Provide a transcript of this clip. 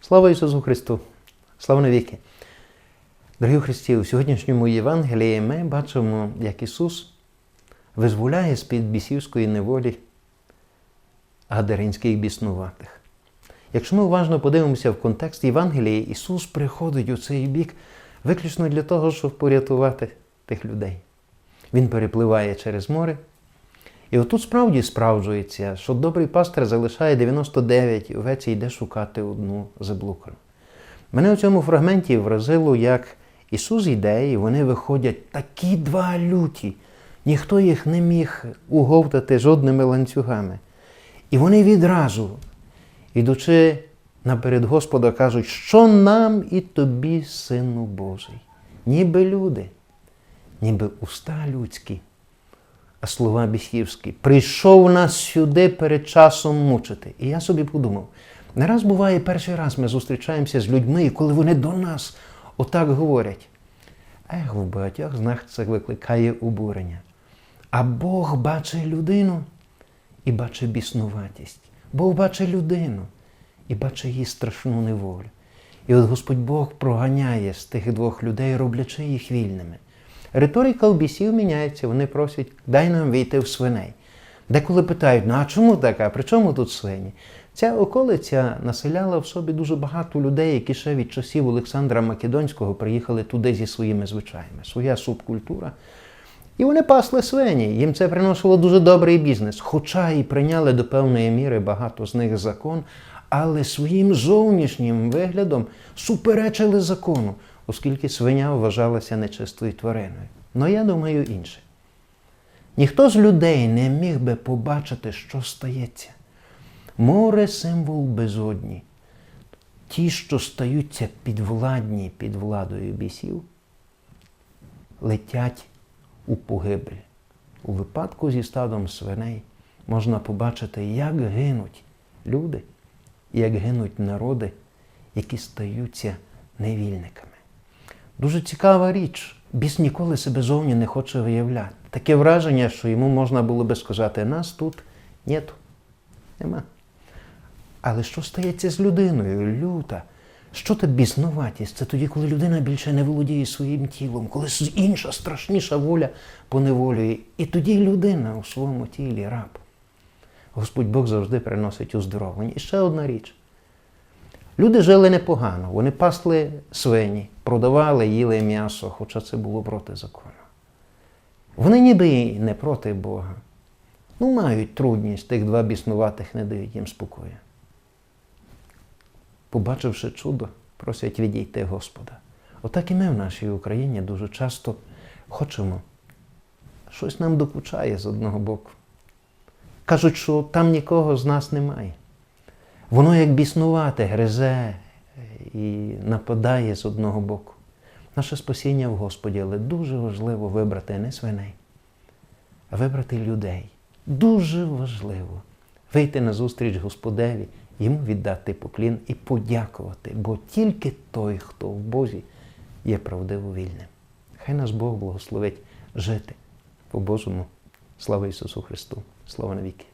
Слава Ісусу Христу! Слава навіки! Дорогі Христі, у сьогоднішньому Євангелії ми бачимо, як Ісус визволяє з-під бісівської неволі гадаринських біснуватих. Якщо ми уважно подивимося в контекст Євангелії, Ісус приходить у цей бік виключно для того, щоб порятувати тих людей. Він перепливає через море. І отут справді справджується, що добрий пастир залишає 99 і овець і йде шукати одну заблукану. Мене у цьому фрагменті вразило, як Ісус йде, і вони виходять такі два люті. Ніхто їх не міг уговтати жодними ланцюгами. І вони відразу, ідучи наперед Господа, кажуть, що нам і тобі, Сину Божий, ніби люди, ніби уста людські, слова бісівські. Прийшов нас сюди перед часом мучити. І я собі подумав, не раз буває перший раз ми зустрічаємося з людьми, і коли вони до нас отак говорять. Ех, в багатьох з нас це викликає обурення. А Бог бачить людину і бачить біснуватість. Бог бачить людину і бачить її страшну неволю. І от Господь Бог проганяє з тих двох людей, роблячи їх вільними. Риторика бісів міняється, вони просять, дай нам війти в свиней. Деколи питають, ну а чому така? При чому тут свині? Ця околиця населяла в собі дуже багато людей, які ще від часів Олександра Македонського приїхали туди зі своїми звичаями, своя субкультура. І вони пасли свині, їм це приносило дуже добрий бізнес. Хоча і прийняли до певної міри багато з них закон, але своїм зовнішнім виглядом суперечили закону, оскільки свиня вважалася нечистою твариною. Ну я думаю інше. Ніхто з людей не міг би побачити, що стається. Море символ безодні. Ті, що стаються підвладні під владою бісів, летять у погибель. У випадку зі стадом свиней можна побачити, як гинуть люди, як гинуть народи, які стаються невільниками. Дуже цікава річ. Біс ніколи себе зовні не хоче виявляти. Таке враження, що йому можна було би сказати, нас тут нету, нема. Але що стається з людиною? Люта. Що це біснуватість? Це тоді, коли людина більше не володіє своїм тілом, коли інша страшніша воля поневолює. І тоді людина у своєму тілі раб. Господь Бог завжди приносить уздоровлення. І ще одна річ. Люди жили непогано, вони пасли свині, продавали, їли м'ясо, хоча це було проти закону. Вони ніби і не проти Бога. Ну, мають трудність, тих два біснуватих не дають їм спокою. Побачивши чудо, просять відійти Господа. Отак і ми в нашій Україні дуже часто хочемо. Щось нам докучає з одного боку. Кажуть, що там нікого з нас немає. Воно як біснувате, гризе і нападає з одного боку. Наше спасіння в Господі, але дуже важливо вибрати не свиней, а вибрати людей. Дуже важливо вийти на зустріч Господеві, йому віддати поклін і подякувати, бо тільки той, хто в Бозі, є правдиво вільним. Хай нас Бог благословить жити по Божому. Слава Ісусу Христу! Слава навіки!